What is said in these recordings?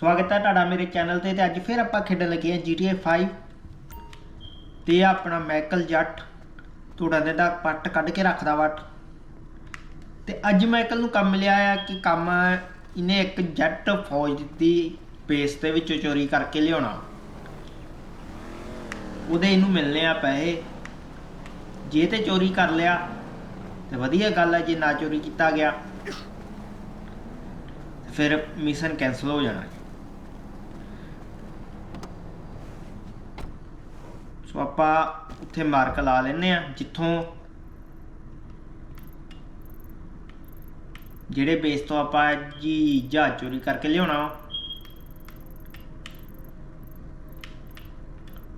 ਸਵਾਗਤ ਹੈ ਤੁਹਾਡਾ ਮੇਰੇ ਚੈਨਲ ਤੇ ਤੇ ਅੱਜ ਫਿਰ ਆਪਾਂ ਖੇਡਣ ਲੱਗੇ ਹਾਂ GTA 5 ਤੇ ਇਹ ਆਪਣਾ ਮਾਈਕਲ ਜੱਟ ਧੂੜਾ ਦੇ ਦਾ ਪੱਟ ਕੱਢ ਕੇ ਰੱਖਦਾ ਵੱਟ ਤੇ ਅੱਜ ਮਾਈਕਲ ਨੂੰ ਕੰਮ ਮਿਲਿਆ ਆ ਕਿ ਕੰਮ ਇਹਨੇ ਇੱਕ ਜੱਟ ਫੌਜ ਦੀ ਬੇਸ ਦੇ ਵਿੱਚੋਂ ਚੋਰੀ ਕਰਕੇ ਲਿਆਉਣਾ। ਉਹਦੇ ਇਹਨੂੰ ਮਿਲਨੇ ਆ ਪੈਸੇ। ਜੇ ਤੇ ਚੋਰੀ ਕਰ ਲਿਆ, ਤੇ ਵਧੀਆ ਗੱਲ ਹੈ ਜੇ ਨਾ ਚੋਰੀ ਕੀਤਾ ਗਿਆ ਫਿਰ ਮਿਸ਼ਨ ਕੈਨਸਲ ਹੋ ਜਾਣਾ। ਸੋ ਆਪਾਂ ਉੱਥੇ ਮਾਰਕ ਲਾ ਲੈਨੇ ਆ ਜਿੱਥੋਂ ਜਿਹੜੇ ਬੇਸ ਤੋਂ ਆਪਾਂ ਜੀ ਜਹਾਜ਼ ਚੋਰੀ ਕਰਕੇ ਲਿਆਉਣਾ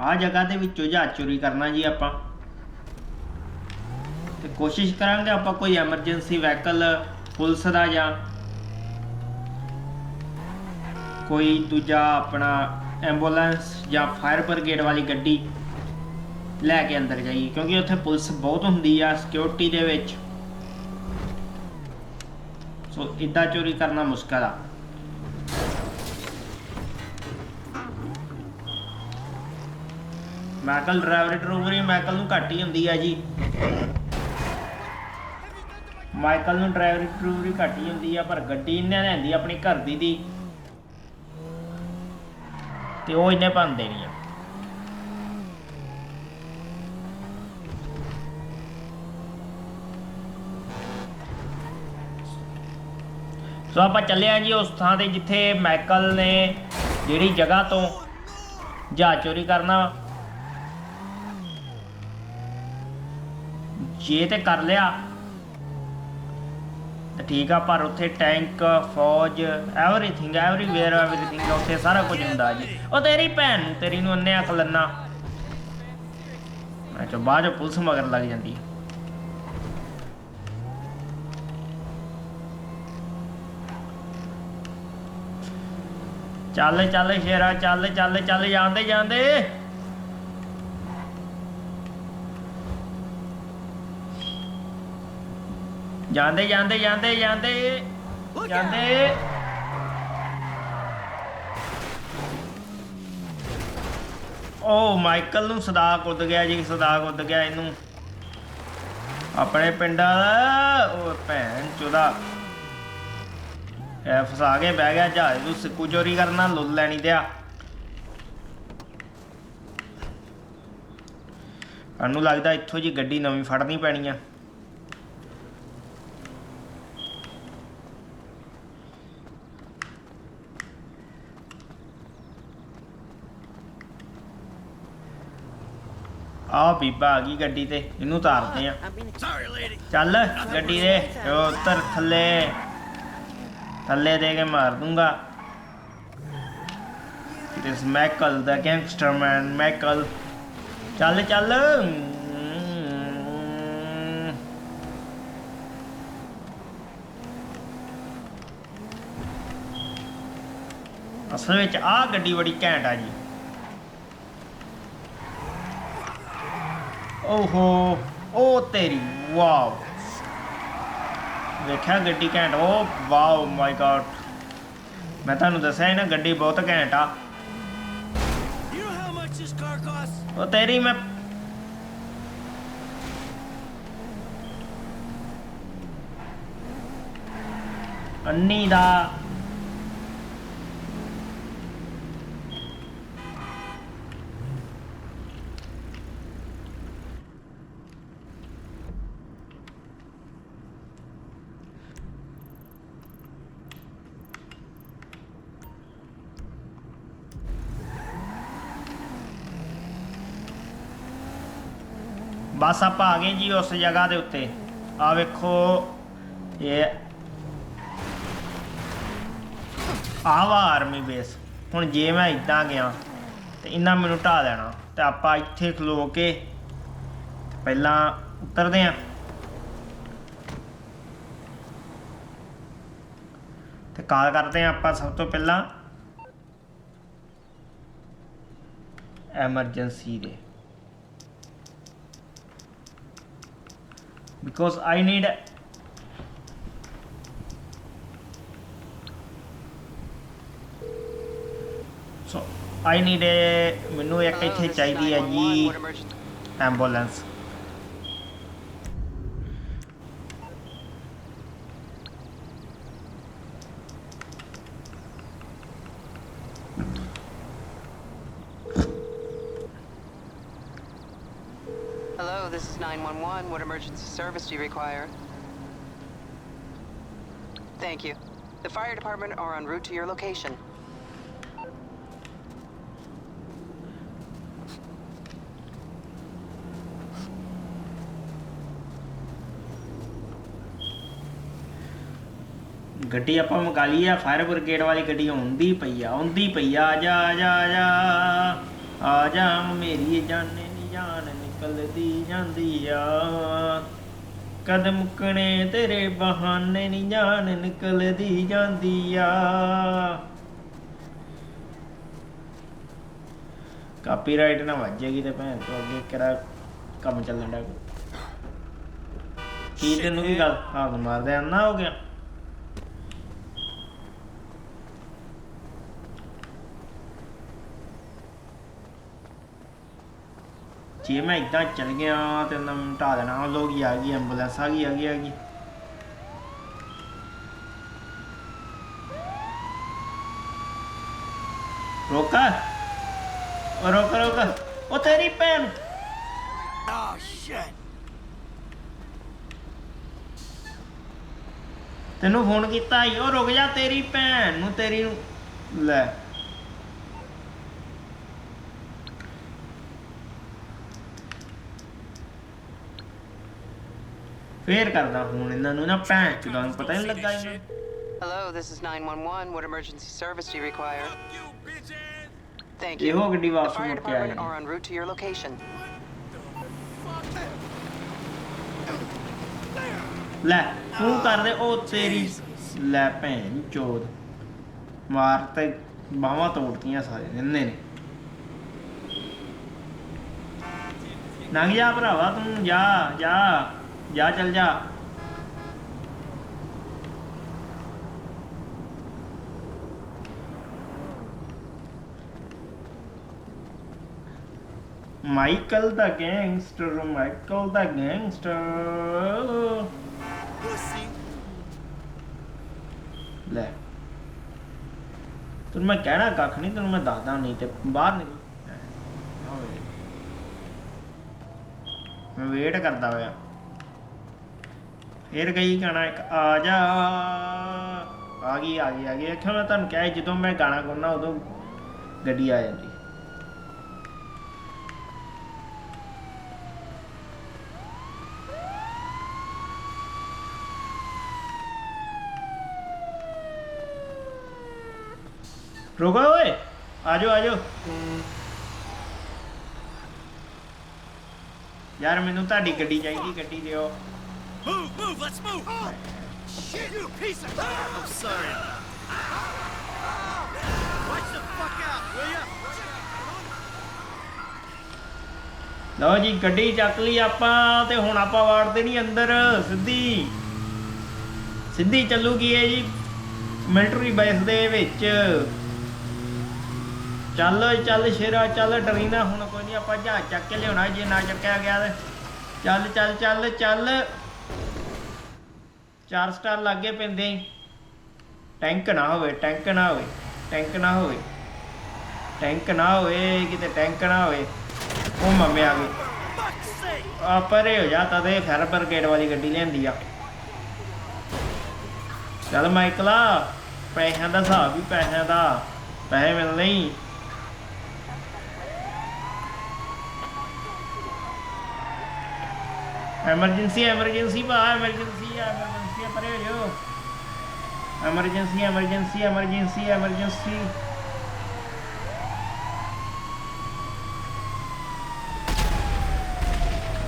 ਆ ਜਗ੍ਹਾ ਦੇ ਵਿੱਚੋਂ ਜਹਾਜ਼ ਚੋਰੀ ਕਰਨਾ ਜੀ ਆਪਾਂ। ਤੇ ਕੋਸ਼ਿਸ਼ ਕਰਾਂਗੇ ਆਪਾਂ ਕੋਈ ਐਮਰਜੈਂਸੀ ਵਹੀਕਲ ਪੁਲਿਸ ਦਾ ਜਾਂ ਕੋਈ ਦੂਜਾ ਆਪਣਾ ਐਂਬੂਲੈਂਸ ਜਾਂ ਫਾਇਰ ਬ੍ਰਿਗੇਡ ਵਾਲੀ ਗੱਡੀ ਲੈ ਕੇ ਅੰਦਰ ਜਾਈਏ ਕਿਉਂਕਿ ਉੱਥੇ ਪੁਲਿਸ ਬਹੁਤ ਹੁੰਦੀ ਆ ਸਿਕਿਉਰਿਟੀ ਦੇ ਵਿੱਚ। ਸੋ ਇਦਾਂ ਚੋਰੀ ਕਰਨਾ ਮੁਸ਼ਕਲ ਆ। ਮੈਕਲ ਡਰਾਈਵਰ ਡਰੂਵਰੀ ਮਾਈਕਲ ਨੂੰ ਘੱਟ ਹੀ ਹੁੰਦੀ ਆ ਜੀ। ਮਾਈਕਲ ਨੂੰ ਡਰਾਈਵਰ ਡਰੂਵਰੀ ਘੱਟ ਹੀ ਹੁੰਦੀ ਆ, ਪਰ ਗੱਡੀ ਇਹਨੇ ਲੈਂਦੀ ਆਪਣੀ ਘਰ ਦੀ ਦੀ। ਤੇ ਉਹ ਇਹਨੇ ਭੰਨ ਦੇਣੀ ਆ। ਸੋ ਆਪਾਂ ਚੱਲੇ ਆ ਜੀ ਉਸ ਥਾਂ ਤੇ ਜਿੱਥੇ ਮਾਈਕਲ ਨੇ ਜਿਹੜੀ ਜਗ੍ਹਾ ਤੋਂ ਜਹਾਜ਼ ਚੋਰੀ ਕਰਨਾ ਜੇ ਤੇ ਕਰ ਲਿਆ, ਤਾਂ ਠੀਕ ਆ, ਪਰ ਉੱਥੇ ਟੈਂਕ, ਫੌਜ ਐਵਰੀਥਿੰਗ ਐਵਰੀਵੇਅਰ ਐਵਰੀਥਿੰਗ ਉੱਥੇ ਸਾਰਾ ਕੁਝ ਹੁੰਦਾ ਜੀ। ਉਹ ਤੇਰੀ ਭੈਣ ਨੂੰ, ਤੇਰੀ ਨੂੰ ਅੰਨੇ ਅਕਲ ਲੰਨਾ ਮੈਂ ਚੋ ਬਾਅਦ ਚੋਂ ਪੁਲਿਸ ਮਗਰ ਲੱਗ ਜਾਂਦੀ ਚੱਲ ਚੱਲ ਸ਼ੇਰਾ ਚੱਲ ਚੱਲ ਚੱਲ ਜਾਂਦੇ ਜਾਂਦੇ। ਜਾਂਦੇ ਜਾਂਦੇ ਜਾਂਦੇ ਜਾਂਦੇ। ਜਾਂਦੇ। ਓ ਮਾਈਕਲ ਨੂੰ ਸਦਾ ਕੁੱਦ ਗਿਆ ਜੀ ਸਦਾ ਕੁੱਦ ਗਿਆ ਇਹਨੂੰ। ਆਪਣੇ ਪਿੰਡਾਂ ਦਾ ਉਹ ਭੈਣ ਚੋਦਾ। ਫਸਾ ਕੇ ਬਹਿ ਗਿਆ ਜਹਾਜ਼ ਨੂੰ ਸਿੱਕੂ ਚੋਰੀ ਕਰਨਾ ਲੁੱਲ ਲੈਣੀ ਦਿਆ। ਸਾਨੂੰ ਲੱਗਦਾ ਇੱਥੋਂ ਜੀ ਗੱਡੀ ਨਵੀਂ ਫੜਨੀ ਪੈਣੀ ਆ। ਆ ਬੀਬਾ ਆ ਗਈ ਗੱਡੀ ਤੇ ਇਹਨੂੰ ਉਤਾਰਦੇ ਆ। ਚੱਲ ਗੱਡੀ ਦੇ ਉੱਤਰ ਥੱਲੇ। ਥੱਲੇ ਦੇ ਕੇ ਮਾਰ ਦੂੰਗਾ। ਇਟ ਇਜ਼ ਮੈਕਲ ਦਾ ਗੈਂਗਸਟਰ ਮੈਨ ਮੈਕਲ ਚੱਲ ਚੱਲ। ਅਸਲ ਵਿੱਚ ਆ ਗੱਡੀ ਬੜੀ ਘੈਂਟ ਆ ਜੀ। ਓਹੋ, ਉਹ ਤੇਰੀ, ਵਾਓ। ਵੇਖਿਆ ਗੱਡੀ ਘੈਂਟ ਓ ਵਾਓ ਮਾਈ ਗॉड ਮੈਂ ਤੁਹਾਨੂੰ ਦੱਸਿਆ ਨਾ ਗੱਡੀ ਬਹੁਤ ਘੈਂਟ ਆ? ਉਹ ਤੇਰੀ ਮੈਂ ਅੰਨੀ ਦਾ ਬਸ ਆਪਾਂ ਆ ਗਏ ਜੀ ਉਸ ਜਗ੍ਹਾ ਦੇ ਉੱਤੇ। ਆ ਵੇਖੋ, ਇਹ ਆਹ ਵਾ ਆਰਮੀ ਬੇਸ ਹੁਣ ਜੇ ਮੈਂ ਇਦਾਂ ਗਿਆ ਤੇ ਇਹਨਾਂ ਮੈਨੂੰ ਢਾ ਦੇਣਾ ਤੇ ਆਪਾਂ ਇੱਥੇ ਖਲੋ ਕੇ ਪਹਿਲਾਂ ਉਤਰਦੇ ਆਂ ਤੇ ਕਾਲ ਕਰਦੇ ਆਂ ਆਪਾਂ ਸਭ ਤੋਂ ਪਹਿਲਾਂ। ਐਮਰਜੈਂਸੀ ਦੇ। because I need I need ਮੈਨੂੰ ਇੱਕ ਇੱਥੇ ਚਾਹੀਦੀ ਹੈ ਜੀ ambulance this is 911. What emergency service do you require? Thank you. The fire department are en route to your location. ਗੱਡੀ ਆਪਾਂ ਮੰਗਾ ਲਈ ਆ ਫਾਇਰ ਬ੍ਰਿਗੇਡ ਵਾਲੀ ਗੱਡੀ ਆਉਂਦੀ ਪਈ ਆ ਆਉਂਦੀ ਪਈ ਆ ਆ ਜਾ ਆ ਜਾ ਆ ਜਾ ਆ ਜਾ ਮੇਰੀ ਜਾਨੇ ਨੀ ਨਿਕਲਦੀ ਜਾਂਦੀ ਆ। ਕਦਮ ਮੁੱਕਣੇ ਤੇਰੇ ਬਹਾਨੇ ਨੀ ਜਾਨ ਨਿਕਲਦੀ ਜਾਂਦੀ ਆ। ਕਾਪੀਰਾਈਟ ਨਾ ਵੱਜੇਗੀ ਤੇ ਭੈਣ ਤੋਂ ਅੱਗੇ ਕਿਹੜਾ ਕੰਮ ਚੱਲਣ ਦਾ ਕੀ ਤੈਨੂੰ ਕੀ ਗੱਲ? ਹਾਲ ਮਾਰਦੇ ਅੰਨਾ ਹੋ ਗਿਆ। ਜੇ ਮੈਂ ਇਦਾਂ ਚੱਲ ਗਿਆ ਤੇ ਉਹਨਾਂ ਨੂੰ ਢਾ ਦੇਣਾ ਲੋਕ ਹੀ ਆ ਗਈ ਐਂਬੂਲੈਂਸ ਆ ਗਈ ਆ ਗਈ ਆ ਗਈ। ਰੋਕਾ ਰੋਕ ਰੋਕ, ਉਹ ਤੇਰੀ ਭੈਣ। Oh shit! ਤੈਨੂੰ ਫੋਨ ਕੀਤਾ ਈ ਉਹ ਰੁਕ ਜਾ ਤੇਰੀ ਭੈਣ ਨੂੰ, ਤੇਰੀ ਨੂੰ। ਲੈ। ਫੇਰ ਕਰਦਾ ਫੋਨ ਇਹਨਾਂ ਨੂੰ ਨਾ ਭੈਣ ਚੋਦਾਂ ਨੂੰ ਪਤਾ ਹੀ ਨਹੀਂ ਲੱਗਾ ਇਹਨਾਂ ਨੂੰ Hello, this is 911. What emergency service do you require? Fuck you, bitches! Thank you. ਇਹੋ ਗੱਡੀ The ਵਾਪਸ fire ਮੁੜ ਕੇ department I are en route to your location. ਲੈ ਤੂੰ ਕਰ ਦੇ ਉਹ ਤੇਰੀ ਲੈ ਭੈਣ ਚੋਦ ਮਾਰ ਤੇ ਬਾਹਾਂ ਤੋੜਤੀਆਂ ਸਾਰੇ ਨਿੰਨੇ ਨੇ ਲੰਘ ਜਾ ਭਰਾਵਾ ਤੂੰ ਜਾ ਜਾ ਜਾ ਚੱਲ ਜਾ। ਮਾਈਕਲ ਦਾ ਗੈਂਗਸਟਰ, ਮਾਈਕਲ ਦਾ ਗੈਂਗਸਟਰ। Pussy! ਲੈ। ਤੈਨੂੰ ਮੈਂ ਕਹਿਣਾ ਕੱਖ ਨਹੀਂ, ਤੈਨੂੰ ਮੈਂ ਦੱਸਦਾ ਨਹੀਂ ਤੇ ਬਾਹਰ ਨਿਕਲ। ਮੈਂ ਵੇਟ ਕਰਦਾ ਹੋਇਆ ਫਿਰ ਗਈ ਗਾਣਾ ਇੱਕ ਆ ਜਾ। ਆ ਗਈ ਆ ਗਈ ਆ ਗਈ। ਆਖਿਆ ਮੈਂ ਤੁਹਾਨੂੰ ਕਿਹਾ ਸੀ, ਜਦੋਂ ਮੈਂ ਗਾਣਾ ਗਾਉਣਾ ਉਦੋਂ ਗੱਡੀ ਆ ਜਾਂਦੀ। ਰੁਕੋ ਓਏ ਆਜੋ ਆਜੋ ਯਾਰ ਮੈਨੂੰ ਤੁਹਾਡੀ ਗੱਡੀ ਚਾਹੀਦੀ ਗੱਡੀ ਦਿਓ। Move, move, let's move! Shit, you piece of... I'm sorry. Watch the fuck out, will ya? ਲਓ ਜੀ ਗੱਡੀ ਚੱਕ ਲਈ ਆਪਾਂ ਤੇ ਹੁਣ ਆਪਾਂ ਵਾੜਦੇ ਨਹੀਂ ਅੰਦਰ ਸਿੱਧੀ ਸਿੱਧੀ ਚੱਲੂਗੀ ਇਹ ਜੀ ਮਿਲਟਰੀ ਬੇਸ ਦੇ ਵਿੱਚ ਚੱਲ ਚੱਲ ਸ਼ੇਰਾ ਚੱਲ ਡਰੀਨਾ ਹੁਣ ਕੋਈ ਨਹੀਂ ਆਪਾਂ ਜਹਾਜ਼ ਚੱਕ ਕੇ ਲਿਆਉਣਾ ਜੇ ਨਾ ਚੱਕਿਆ ਗਿਆ ਤੇ ਚੱਲ ਚੱਲ ਚੱਲ ਚੱਲ ਚਾਰ ਸਟਾਰ ਲੱਗੇ ਪੈਂਦੇ ਈ। ਟੈਂਕ ਨਾ ਹੋਵੇ, ਟੈਂਕ ਨਾ ਹੋਵੇ, ਟੈਂਕ ਨਾ ਹੋਵੇ ਟੈਂਕ ਨਾ ਹੋਵੇ, ਕਿਤੇ ਟੈਂਕ ਨਾ ਹੋਵੇ, ਉਹ ਮੰਮੇ ਆ ਗਏ Fuck's sake! ਆ ਪਰੇ ਹੋ ਜਾ ਤਾਂ ਤੇ ਫਾਇਰ ਬ੍ਰਿਗੇਡ ਵਾਲੀ ਗੱਡੀ ਲਿਆਂਦੀ ਆ ਚੱਲ ਮਾਈਕਲਾ, ਪੈਸਿਆਂ ਦਾ ਹਿਸਾਬ ਵੀ ਪੈਸਿਆਂ ਦਾ, ਪੈਸੇ ਮਿਲਣੇ ਹੀ ਐਮਰਜੈਂਸੀ ਐਮਰਜੈਂਸੀ ਭਾ ਐਮਰਜੈਂਸੀ ਆ, ਐਮਰਜੈਂਸੀ ਆ ਪਰੇ ਹੋ ਜਾਓ ਐਮਰਜੈਂਸੀ ਐਮਰਜੈਂਸੀ ਐਮਰਜੈਂਸੀ ਐਮਰਜੈਂਸੀ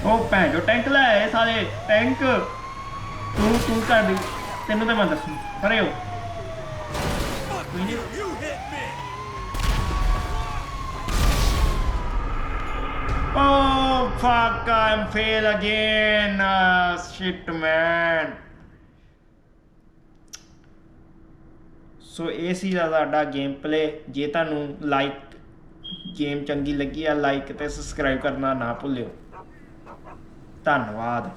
ਉਹ ਭੈਣ ਜੋ ਟੈਂਕ ਲੈ ਆਏ ਸਾਰੇ ਟੈਂਕ ਤੂੰ ਤੂੰ ਕਰ ਦੇ ਤੈਨੂੰ ਤਾਂ ਮੈਂ ਦੱਸੂ ਪਰੇ ਹੋ Fuck We you! need- You hit me! Oh fuck, I'm fail again. Ah, shit man. ਸੋ ਇਹ ਸੀ ਸਾਡਾ ਗੇਮ ਪਲੇ ਜੇ ਤੁਹਾਨੂੰ ਲਾਈਕ ਗੇਮ ਚੰਗੀ ਲੱਗੀ ਆ ਲਾਈਕ ਤੇ ਸਬਸਕ੍ਰਾਈਬ ਕਰਨਾ ਨਾ ਭੁੱਲਿਓ। ਧੰਨਵਾਦ।